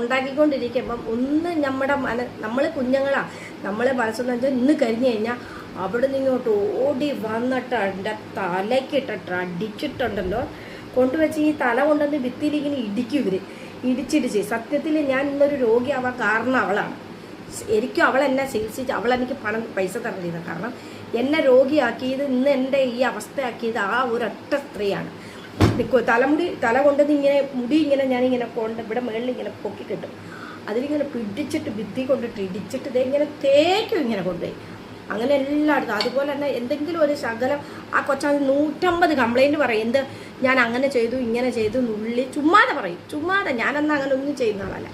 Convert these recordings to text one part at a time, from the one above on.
ഉണ്ടാക്കിക്കൊണ്ടിരിക്കുമ്പം ഒന്ന് നമ്മുടെ മന നമ്മൾ കുഞ്ഞുങ്ങളാ നമ്മളെ മനസ്സെന്ന് വെച്ചാൽ ഇന്ന് കരിഞ്ഞു കഴിഞ്ഞാൽ അവിടെ നിന്ന് ഇങ്ങോട്ട് ഓടി വന്നിട്ട് എന്റെ തലക്കിട്ടിട്ട് അടിച്ചിട്ടുണ്ടല്ലോ. കൊണ്ടുവച്ച് ഈ തല കൊണ്ടുവന്ന് വിത്തിരിക്കുന്ന ഇടിക്കും ഇവർ ഇടിച്ചിടിച്ച്. സത്യത്തിൽ ഞാൻ ഇന്നൊരു രോഗിയാവാൻ കാരണം അവളാണ്. എനിക്കും അവൾ എന്നെ ചികിത്സിച്ച് അവൾ എനിക്ക് പണം പൈസ തരണ്ടിരുന്നത് കാരണം എന്നെ രോഗിയാക്കിയത് ഇന്ന് എന്റെ ഈ അവസ്ഥയാക്കിയത് ആ ഒരൊറ്റ സ്ത്രീയാണ്. തലമുടി തല കൊണ്ടത് ഇങ്ങനെ മുടി ഇങ്ങനെ ഞാനിങ്ങനെ കൊണ്ട് ഇവിടെ മുകളിൽ ഇങ്ങനെ പൊക്കി കിട്ടും. അതിലിങ്ങനെ പിടിച്ചിട്ട് ഭിത്തി കൊണ്ടിട്ട് ഇടിച്ചിട്ട് ഇത് ഇങ്ങനെ തേക്കും ഇങ്ങനെ കൊണ്ടുപോയി. അങ്ങനെ എല്ലായിടത്തും. അതുപോലെ തന്നെ എന്തെങ്കിലും ഒരു ശകലം ആ കൊച്ചാൽ നൂറ്റമ്പത് കംപ്ലൈന്റ് പറയും. എന്ത്? ഞാൻ അങ്ങനെ ചെയ്തു ഇങ്ങനെ ചെയ്തു നുള്ളി. ചുമ്മാതെ പറയും. ചുമ്മാതെ ഞാനന്ന് അങ്ങനെ ഒന്നും ചെയ്യുന്ന ആളല്ല.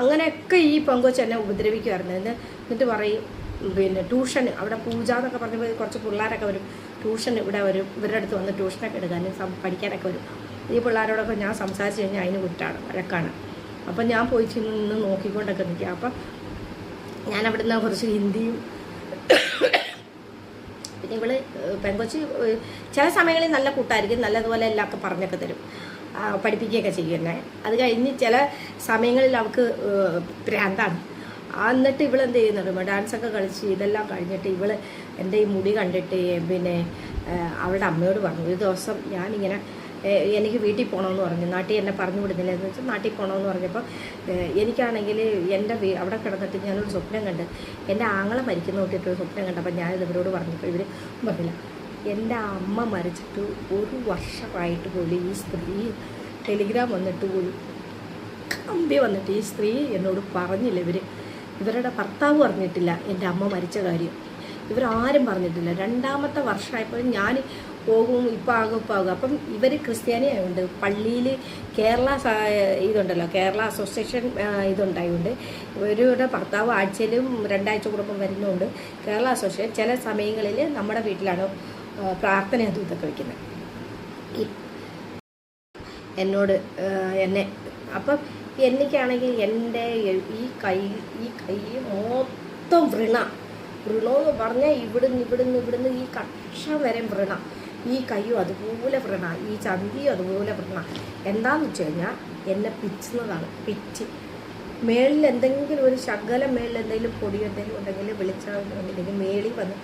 അങ്ങനെയൊക്കെ ഈ പങ്കുവച്ച് എന്നെ ഉപദ്രവിക്കുമായിരുന്നു എന്ന് എന്നിട്ട് പറയും പിന്നെ ട്യൂഷൻ അവിടെ പൂജ എന്നൊക്കെ പറഞ്ഞപ്പോൾ കുറച്ച് പിള്ളേരൊക്കെ വരും. ട്യൂഷൻ ഇവിടെ വരും. ഇവരുടെ അടുത്ത് വന്ന് ട്യൂഷനൊക്കെ എടുക്കാനും പഠിക്കാനൊക്കെ വരും. ഈ പിള്ളേരോടൊക്കെ ഞാൻ സംസാരിച്ച് കഴിഞ്ഞാൽ അതിന് കുറ്റാണ് വഴക്കാണ്. അപ്പം ഞാൻ പോയി നിന്ന് നോക്കിക്കൊണ്ടൊക്കെ നിൽക്കുക. അപ്പം ഞാൻ അവിടുന്ന് കുറച്ച് ഹിന്ദിയും പിന്നെ ഇവൾ പെങ്കൊച്ചി ചില സമയങ്ങളിൽ നല്ല കൂട്ടായിരിക്കും. നല്ലതുപോലെ എല്ലാം ഒക്കെ പറഞ്ഞൊക്കെ തരും. പഠിപ്പിക്കുകയൊക്കെ ചെയ്യുന്നത് അത് കഴിഞ്ഞ് ചില സമയങ്ങളിൽ അവൾക്ക് ഭ്രാന്താണ് എന്നിട്ട് എന്ത് ചെയ്യുന്നുണ്ട്? ഡാൻസൊക്കെ കളിച്ച് ഇതെല്ലാം കഴിഞ്ഞിട്ട് ഇവൾ എന്റെ ഈ മുടി കണ്ടിട്ട് പിന്നെ അവളുടെ അമ്മയോട് പറഞ്ഞു ഒരു ദിവസം ഞാനിങ്ങനെ എനിക്ക് വീട്ടിൽ പോകണമെന്ന് പറഞ്ഞു. നാട്ടിൽ എന്നെ പറഞ്ഞു വിടുന്നില്ല എന്ന് വെച്ചാൽ നാട്ടിൽ പോകണമെന്ന് പറഞ്ഞപ്പോൾ എനിക്കാണെങ്കിൽ എന്റെ അവിടെ കിടന്നിട്ട് ഞാനൊരു സ്വപ്നം കണ്ട് എന്റെ ആങ്ങളെ മരിക്കുന്ന നോക്കിയിട്ടൊരു സ്വപ്നം കണ്ടപ്പോൾ ഞാനിത് ഇവരോട് പറഞ്ഞപ്പോൾ ഇവർ പറഞ്ഞില്ല. എന്റെ അമ്മ മരിച്ചിട്ട് ഒരു വർഷമായിട്ട് പോലും ഈ സ്ത്രീ ടെലിഗ്രാം വന്നിട്ട് പോലും അമ്പി വന്നിട്ട് ഈ സ്ത്രീ എന്നോട് പറഞ്ഞില്ല ഇവർ ഇവരുടെ ഭർത്താവ് പറഞ്ഞിട്ടില്ല എന്റെ അമ്മ മരിച്ച കാര്യം. ഇവരാരും പറഞ്ഞിട്ടില്ല. രണ്ടാമത്തെ വർഷമായപ്പോൾ ഞാൻ പോകും ഇപ്പം ആകും ഇപ്പം ആകും. അപ്പം ഇവർ ക്രിസ്ത്യാനി ആയതുകൊണ്ട് പള്ളിയിൽ കേരള ഇതുണ്ടല്ലോ കേരള അസോസിയേഷൻ ഇതുണ്ടായതുകൊണ്ട് ഇവരുടെ ഭർത്താവ് ആഴ്ചയിലും രണ്ടാഴ്ച കൂടുമ്പം വരുന്നുണ്ട് കേരള അസോസിയേഷൻ ചില സമയങ്ങളിൽ നമ്മുടെ വീട്ടിലാണ് പ്രാർത്ഥന അതും ഇതൊക്കെ വയ്ക്കുന്നത്. എന്നോട് എന്നെ അപ്പം എനിക്കാണെങ്കിൽ എന്റെ ഈ കൈ ഈ കൈ മൊത്തം വൃണ. വൃണമെന്ന് പറഞ്ഞാൽ ഇവിടുന്ന് ഇവിടുന്ന് ഇവിടുന്ന് ഈ കക്ഷം വരെ വൃണ. ഈ കൈയും അതുപോലെ വൃണ. ഈ ചന്തിയും അതുപോലെ വൃണ. എന്താണെന്ന് വെച്ച് കഴിഞ്ഞാൽ എന്നെ പിച്ചുന്നതാണ്. പിച്ച്. മേളിൽ എന്തെങ്കിലും ഒരു ശകലം മേളിൽ എന്തെങ്കിലും പൊടി എന്തെങ്കിലും ഉണ്ടെങ്കിൽ വെളിച്ചുണ്ടെങ്കിൽ മേളിൽ വന്ന്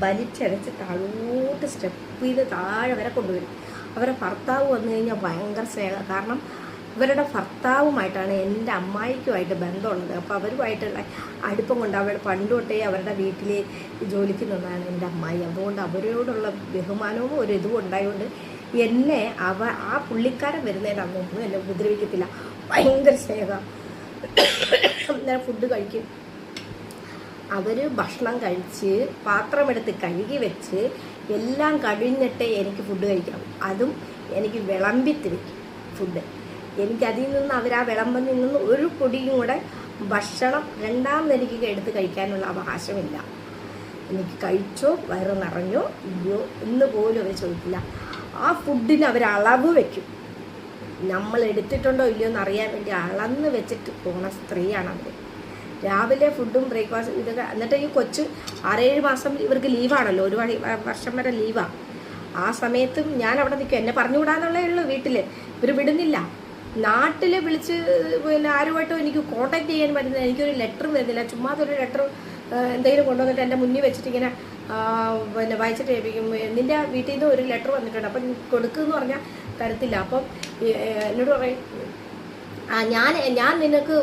വലിച്ചടച്ച് താഴോട്ട് സ്റ്റെപ്പ് ചെയ്ത് താഴെ വരെ കൊണ്ടുവരും. അവരെ ഭർത്താവ് വന്നു കഴിഞ്ഞാൽ ഭയങ്കര സ്നേഹം. കാരണം ഇവരുടെ ഭർത്താവുമായിട്ടാണ് എന്റെ അമ്മായിക്കുമായിട്ട് ബന്ധമുള്ളത്. അപ്പോൾ അവരുമായിട്ടുള്ള അടുപ്പം കൊണ്ട് അവർ പണ്ട് തൊട്ടേ അവരുടെ വീട്ടിൽ ജോലിക്ക് നിന്നാണ് എന്റെ അമ്മായി. അതുകൊണ്ട് അവരോടുള്ള ബഹുമാനവും ഒരു ഇതും ഉണ്ടായതുകൊണ്ട് എന്നെ അവ ആ പുള്ളിക്കാരൻ വരുന്നതിന് അന്നൊന്നും എന്നെ ഉപദ്രവിക്കത്തില്ല. ഭയങ്കര സ്നേഹം. ഞാൻ ഫുഡ് കഴിക്കും. അവർ ഭക്ഷണം കഴിച്ച് പാത്രമെടുത്ത് കഴുകി വെച്ച് എല്ലാം കഴിഞ്ഞിട്ടേ എനിക്ക് ഫുഡ് കഴിക്കാം അതും എനിക്ക് വിളമ്പിത്തിരിക്കും ഫുഡ് എനിക്ക് അതിൽ നിന്ന് അവർ ആ വിളമ്പിൽ നിന്ന് ഒരു പൊടിയും കൂടെ ഭക്ഷണം രണ്ടാമത് എനിക്ക് എടുത്ത് കഴിക്കാനുള്ള അവകാശമില്ല. എനിക്ക് കഴിച്ചോ വയറ് നിറഞ്ഞോ ഇല്ലയോ എന്ന് പോലും അവർ ചോദിക്കില്ല. ആ ഫുഡിന് അവർ അളവ് വെക്കും. നമ്മൾ എടുത്തിട്ടുണ്ടോ ഇല്ലയോ എന്ന് അറിയാൻ വേണ്ടി അളന്ന് വെച്ചിട്ട് പോണ സ്ത്രീയാണ് അവർ രാവിലെ ഫുഡും ബ്രേക്ക്ഫാസ്റ്റും ഇതൊക്കെ എന്നിട്ട് ഈ കൊച്ച് ആറേഴ് മാസം ഇവർക്ക് ലീവാണല്ലോ ഒരു വർഷം വരെ ലീവാണ് ആ സമയത്തും ഞാൻ അവിടെ നിൽക്കും. എന്നെ പറഞ്ഞുകൂടാന്നുള്ളേ ഉള്ളൂ വീട്ടിൽ ഇവർ വിടുന്നില്ല. നാട്ടിൽ വിളിച്ച് പിന്നെ ആരുമായിട്ടും എനിക്ക് കോണ്ടാക്ട് ചെയ്യാൻ പറ്റുന്നില്ല. എനിക്കൊരു ലെറ്റർ വരുന്നില്ല. ചുമ്മാതൊരു ലെറ്റർ എന്തെങ്കിലും കൊണ്ടുവന്നിട്ട് എന്റെ മുന്നിൽ വെച്ചിട്ട് ഇങ്ങനെ പിന്നെ വായിച്ചിട്ട് ഏൽപ്പിക്കും. നിന്റെ വീട്ടിൽ നിന്ന് ഒരു ലെറ്റർ വന്നിട്ടുണ്ട്. അപ്പം കൊടുക്കുമെന്ന് പറഞ്ഞാൽ തരത്തില്ല. അപ്പം എന്നോട് പറയും ആ ഞാൻ ഞാൻ നിനക്ക്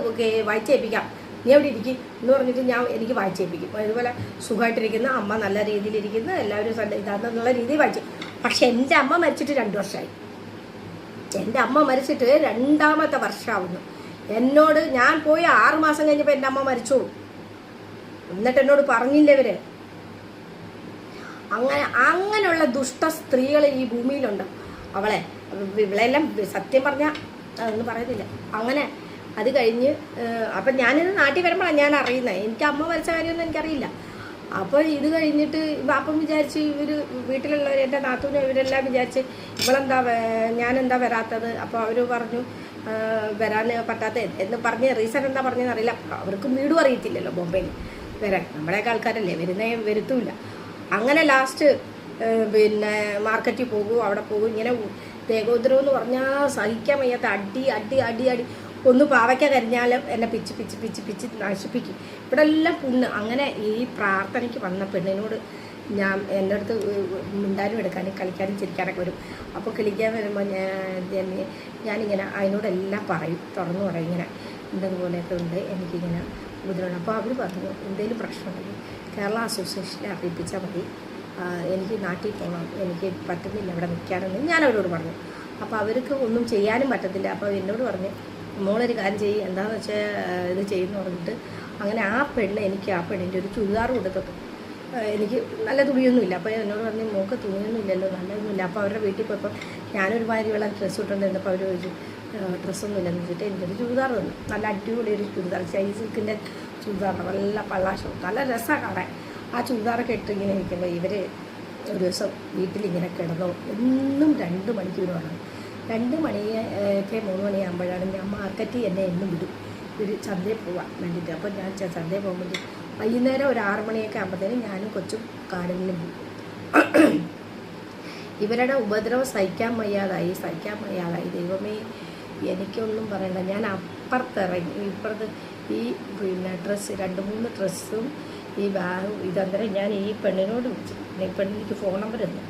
വായിച്ചേൽപ്പിക്കാം നീ അവിടെ ഇരിക്കും. എന്ന് പറഞ്ഞിട്ട് ഞാൻ എനിക്ക് വായിച്ചേൽപ്പിക്കും അതുപോലെ സുഖമായിട്ടിരിക്കുന്ന. അമ്മ നല്ല രീതിയിലിരിക്കുന്ന എല്ലാവരും ഇതാണെന്നുള്ള രീതിയിൽ വായിച്ചു. പക്ഷെ എന്റെ അമ്മ മരിച്ചിട്ട് രണ്ട് വർഷമായി. എന്റെ അമ്മ മരിച്ചിട്ട് രണ്ടാമത്തെ വർഷമാവുന്നു. എന്നോട് ഞാൻ പോയി ആറുമാസം കഴിഞ്ഞപ്പോൾ എന്റെ അമ്മ മരിച്ചു. എന്നിട്ട് എന്നോട് പറഞ്ഞില്ല ഇവർ. അങ്ങനെ അങ്ങനെയുള്ള ദുഷ്ട സ്ത്രീകൾ ഈ ഭൂമിയിലുണ്ട്. അവളെ ഇവളെല്ലാം സത്യം പറഞ്ഞാൽ അതൊന്നും പറയുന്നില്ല. അങ്ങനെ അത് കഴിഞ്ഞ് അപ്പം ഞാനിത് നാട്ടിൽ വരുമ്പോഴാണ് ഞാൻ അറിയുന്നത് എനിക്ക് അമ്മ മരിച്ച കാര്യമൊന്നും എനിക്കറിയില്ല. അപ്പോൾ ഇത് കഴിഞ്ഞിട്ട് അപ്പം വിചാരിച്ച് ഇവർ വീട്ടിലുള്ളവർ എന്റെ നാത്തൂനും ഇവരെല്ലാം വിചാരിച്ച് ഇവളെന്താ ഞാനെന്താ വരാത്തത്? അപ്പോൾ അവർ പറഞ്ഞു വരാൻ പറ്റാത്ത എന്ന് പറഞ്ഞ റീസൺ എന്താ പറഞ്ഞതെന്ന് അറിയില്ല. അവർക്ക് വീടും അറിയത്തില്ലല്ലോ ബോംബെയിൽ വരാൻ. നമ്മളെയൊക്കെ ആൾക്കാരല്ലേ വരുന്നേ വരുത്തൂല അങ്ങനെ ലാസ്റ്റ് പിന്നെ മാർക്കറ്റിൽ പോകും അവിടെ പോകും ഇങ്ങനെ ദേഹോദ്രവം എന്ന് പറഞ്ഞാൽ സഹിക്കാൻ വയ്യാത്ത അടി അടി അടി അടി. ഒന്ന് പാവയ്ക്ക കരിഞ്ഞാലും എന്നെ പിച്ച് പിച്ച് പിച്ച് പിച്ച് നശിപ്പിക്കും. ഇവിടെ എല്ലാം പുണ്ണ്. അങ്ങനെ ഈ പ്രാർത്ഥനയ്ക്ക് വന്ന പെണ്ണിനോട് ഞാൻ എന്റെ അടുത്ത് മിണ്ടാനും എടുക്കാനും കളിക്കാനും ചിരിക്കാനൊക്കെ വരും. അപ്പോൾ കിളിക്കാൻ വരുമ്പോൾ ഞാൻ ഞാനിങ്ങനെ അതിനോടെല്ലാം പറയും. തുറന്നു പറയും. ഇങ്ങനെ ഇതുപോലെയൊക്കെ ഉണ്ട് എനിക്കിങ്ങനെ ബുദ്ധിമുട്ട്. അപ്പോൾ അവർ പറഞ്ഞു എന്തെങ്കിലും പ്രശ്നമുണ്ടെങ്കിൽ കേരള അസോസിയേഷനെ അറിയിപ്പിച്ചാൽ മതി. എനിക്ക് നാട്ടിൽ പോകണം. എനിക്ക് പറ്റുന്നില്ല ഇവിടെ നിൽക്കാനൊന്നും. ഞാൻ അവരോട് പറഞ്ഞു. അപ്പോൾ അവർക്ക് ഒന്നും ചെയ്യാനും പറ്റത്തില്ല. അപ്പോൾ എന്നോട് പറഞ്ഞു മോളൊരു കാര്യം ചെയ്യും എന്താണെന്ന് വെച്ചാൽ ഇത് ചെയ്യുന്ന പറഞ്ഞിട്ട് അങ്ങനെ ആ പെണ്ണ് എനിക്ക് ആ പെണ്ണിന്റെ ഒരു ചുരിദാർ കൊടുത്തത് എനിക്ക് നല്ല തുണിയൊന്നുമില്ല. അപ്പോൾ എന്നോട് പറഞ്ഞ് മോക്ക് തുണിയൊന്നും ഇല്ലല്ലോ നല്ലതൊന്നുമില്ല. അപ്പോൾ അവരുടെ വീട്ടിൽ പോയപ്പോൾ ഞാനൊരു മാതിരിയുള്ള ഡ്രസ്സ് ഇട്ടുകൊണ്ട് നിന്നപ്പോൾ അവർ ചോദിച്ചു ഡ്രസ്സൊന്നും ഇല്ലെന്ന് വെച്ചിട്ട് എനിക്കൊരു ചുരിദാർ തന്നു. നല്ല അടിപൊളി ഒരു ചുരിദാർ ചൈ സിൽക്കിന്റെ ചുരിദാറാണ്. നല്ല പള്ളാശം നല്ല രസമാണ് കാണാൻ. ആ ചുരിദാറൊക്കെ ഇട്ട് ഇങ്ങനെ ഇരിക്കുമ്പോൾ ഇവർ ഒരു ദിവസം വീട്ടിലിങ്ങനെ കിടന്നു എന്നും രണ്ട് മണിക്കൂർ വരണം രണ്ട് മണി ഒക്കെ മൂന്ന് മണിയാകുമ്പോഴാണ് ഞാൻ മാർക്കറ്റിൽ എന്നെ എന്നും വിടും. ഒരു ചന്തയിൽ പോവാൻ വേണ്ടിയിട്ട്. അപ്പോൾ ഞാൻ ചന്തയിൽ പോകുമ്പോൾ വൈകുന്നേരം ഒരു ആറ് മണിയൊക്കെ ആകുമ്പോഴത്തേനും ഞാനും കൊച്ചും കാടുകളിലും പോകും. ഇവരുടെ ഉപദ്രവം സഹിക്കാൻ വയ്യാതായി സഹിക്കാൻ വയ്യാതായി. ദൈവമേ എനിക്കൊന്നും പറയണ്ട. ഞാൻ അപ്പുറത്തിറങ്ങി ഇപ്പുറത്ത് ഈ പിന്നെ ഡ്രസ്സ് രണ്ട് മൂന്ന് ഡ്രസ്സും ഈ ബാഗും ഇതന്നേരം ഞാൻ ഈ പെണ്ണിനോട് വിളിച്ചു പെണ്ണിന് എനിക്ക് ഫോൺ നമ്പർ തന്നു.